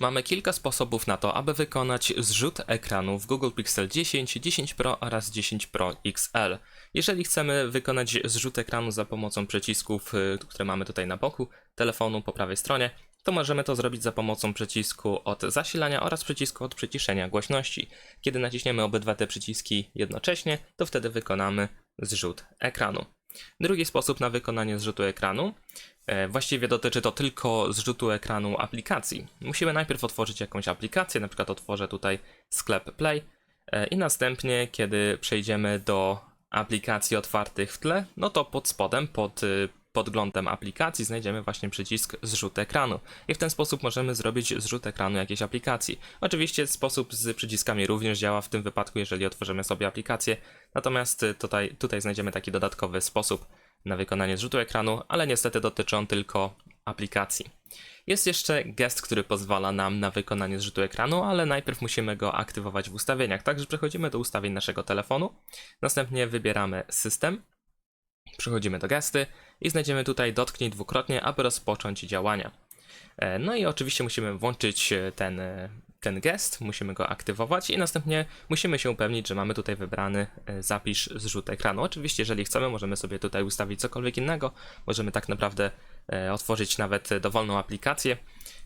Mamy kilka sposobów na to, aby wykonać zrzut ekranu w Google Pixel 10, 10 Pro oraz 10 Pro XL. Jeżeli chcemy wykonać zrzut ekranu za pomocą przycisków, y, które mamy tutaj na boku telefonu po prawej stronie, to możemy to zrobić za pomocą przycisku od zasilania oraz przycisku od przyciszenia głośności. Kiedy naciśniemy obydwa te przyciski jednocześnie, to wtedy wykonamy zrzut ekranu. Drugi sposób na wykonanie zrzutu ekranu Właściwie dotyczy to tylko zrzutu ekranu aplikacji. Musimy najpierw otworzyć jakąś aplikację, na przykład otworzę tutaj sklep Play e, i następnie, kiedy przejdziemy do aplikacji otwartych w tle, no to pod spodem, pod y, podglądem aplikacji znajdziemy właśnie przycisk zrzut ekranu i w ten sposób możemy zrobić zrzut ekranu jakiejś aplikacji. Oczywiście sposób z przyciskami również działa w tym wypadku, jeżeli otworzymy sobie aplikację, natomiast y, tutaj, tutaj znajdziemy taki dodatkowy sposób na wykonanie zrzutu ekranu, ale niestety dotyczy on tylko aplikacji. Jest jeszcze gest, który pozwala nam na wykonanie zrzutu ekranu, ale najpierw musimy go aktywować w ustawieniach. Także przechodzimy do ustawień naszego telefonu, następnie wybieramy system, przechodzimy do gesty i znajdziemy tutaj dotknij dwukrotnie, aby rozpocząć działania. E, No i oczywiście musimy włączyć e, ten, e, ten gest, musimy go aktywować i następnie musimy się upewnić, że mamy tutaj wybrany e, zapisz zrzut ekranu. Oczywiście, jeżeli chcemy, możemy sobie tutaj ustawić cokolwiek innego, możemy tak naprawdę e, otworzyć nawet dowolną aplikację.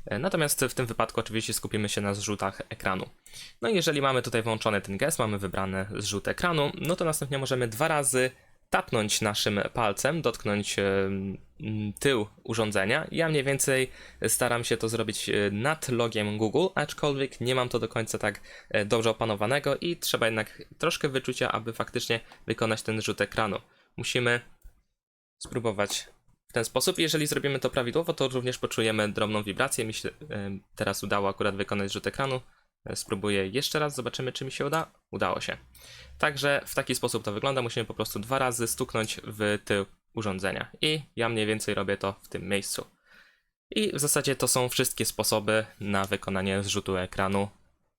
E, Natomiast w tym wypadku oczywiście skupimy się na zrzutach ekranu. No i jeżeli mamy tutaj włączony ten gest, mamy wybrany zrzut ekranu, no to następnie możemy dwa razy tapnąć naszym palcem, dotknąć tył urządzenia. Ja mniej więcej staram się to zrobić e, nad logiem Google, aczkolwiek nie mam to do końca tak e, dobrze opanowanego i trzeba jednak troszkę wyczucia, aby faktycznie wykonać ten rzut ekranu. Musimy spróbować w ten sposób. Jeżeli zrobimy to prawidłowo, to również poczujemy drobną wibrację. Mi się e, teraz udało akurat wykonać rzut ekranu. Spróbuję jeszcze raz, zobaczymy czy mi się uda. Udało się. Także w taki sposób to wygląda. Musimy po prostu dwa razy stuknąć w tył urządzenia. I ja mniej więcej robię to w tym miejscu. I w zasadzie to są wszystkie sposoby na wykonanie zrzutu ekranu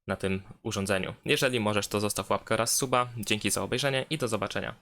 na tym urządzeniu. Jeżeli możesz, to zostaw łapkę oraz suba. Dzięki za obejrzenie i do zobaczenia.